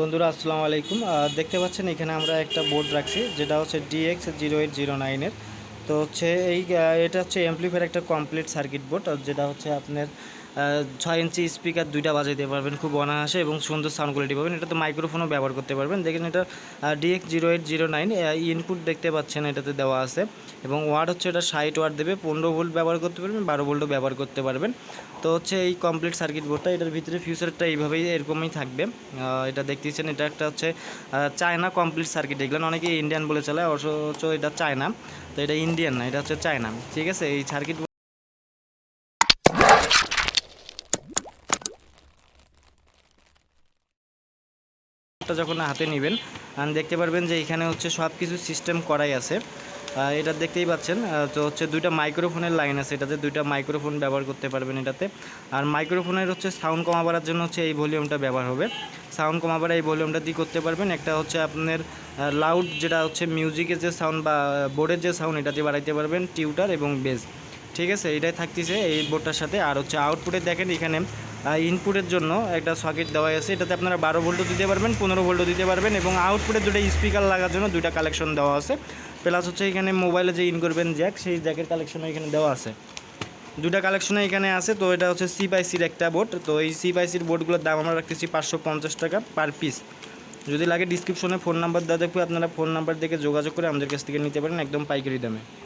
বন্ধুরা, আসসালামু আলাইকুম। দেখতে পাচ্ছেন, এখানে আমরা একটা বোর্ড রাখছি, যেটা হচ্ছে ডিএক্স জিরো এইট জিরো নাইনের তো হচ্ছে এই এটা হচ্ছে অ্যাম্পলিফায়ার একটা কমপ্লিট সার্কিট বোর্ড যেটা হচ্ছে আপনার ছয় ইঞ্চি স্পিকার দুইটা বাজাইতে পারবেন, খুব অনায়াসে এবং সুন্দর সাউন্ড কোয়ালিটি পাবেন। এটাতে মাইক্রোফোনও ব্যবহার করতে পারবেন। দেখেন এটা DX zero eight zero nine input দেখতে পাচ্ছেন, এটাতে দেওয়া আছে। এবং ওয়ার্ড হচ্ছে এটা ষাট ওয়ার্ড দেবে, পনেরো ভোল্ট ব্যবহার করতে পারবেন, বারো ভোল্টও ব্যবহার করতে পারবেন। তো হচ্ছে এই কমপ্লিট সার্কিট বোর্ডটা এটার ভিতরে ফিউচারটা এইভাবেই এরকমই থাকবে। এটা দেখতেছেন, এটা একটা হচ্ছে চায়না কমপ্লিট সার্কিট এগুলো অনেকে ইন্ডিয়ান বলে চালায় অথচ এটা চায়না। তো এটা ইন্ডিয়ান না, এটা হচ্ছে চায়না। ঠিক আছে? এই সার্কিট টা যখন হাতে নেবেন দেখতে পারবেন যে এখানে হচ্ছে সব কিছু সিস্টেম করাই আছে। এটা দেখতেই পাচ্ছেন তো হচ্ছে দুইটা মাইক্রোফোনের লাইন আছে, এটাতে দুইটা মাইক্রোফোন ব্যবহার করতে পারবেন এটাতে। আর মাইক্রোফোনের হচ্ছে সাউন্ড কমাবার জন্য হচ্ছে এই ভলিউমটা ব্যবহার হবে। সাউন্ড কমাবার এই ভলিউমটা দিয়ে করতে পারবেন, একটা হচ্ছে আপনার লাউড যেটা হচ্ছে মিউজিকের যে সাউন্ড বা বোর্ডের যে সাউন্ড এটা দিয়ে বাড়াইতে পারবেন টিউটার এবং বেস ঠিক আছে? এটাই থাকতেছে এই বোর্ডটার সাথে। আর হচ্ছে আউটপুটে দেখেন এখানে ইনপুটের জন্য একটা সকেট দেওয়া আছে। এটাতে আপনারা বারো ভোল্টও দিতে পারবেন, পনেরো ভোল্টও দিতে পারবেন এবং আউটপুটে দুটো স্পিকার লাগার জন্য দুইটা কালেকশন দেওয়া আছে। প্লাস হচ্ছে এখানে মোবাইলে যে ইন করবেন জ্যাক সেই জ্যাকের কালেকশনও এখানে দেওয়া আছে। দুটা কালেকশনে এখানে আছে, তো এটা হচ্ছে সি বাই সির একটা বোর্ড তো এই সি বাই সির বোর্ডগুলোর দাম আমরা রাখতেছি পাঁচশো পঞ্চাশ টাকা পার পিস যদি লাগে ডিসক্রিপশনে ফোন নাম্বার দেওয়া থাকবে, আপনারা ফোন নাম্বার দেখে যোগাযোগ করে আমাদের কাছ থেকে নিতে পারেন একদম পাইকারি দামে।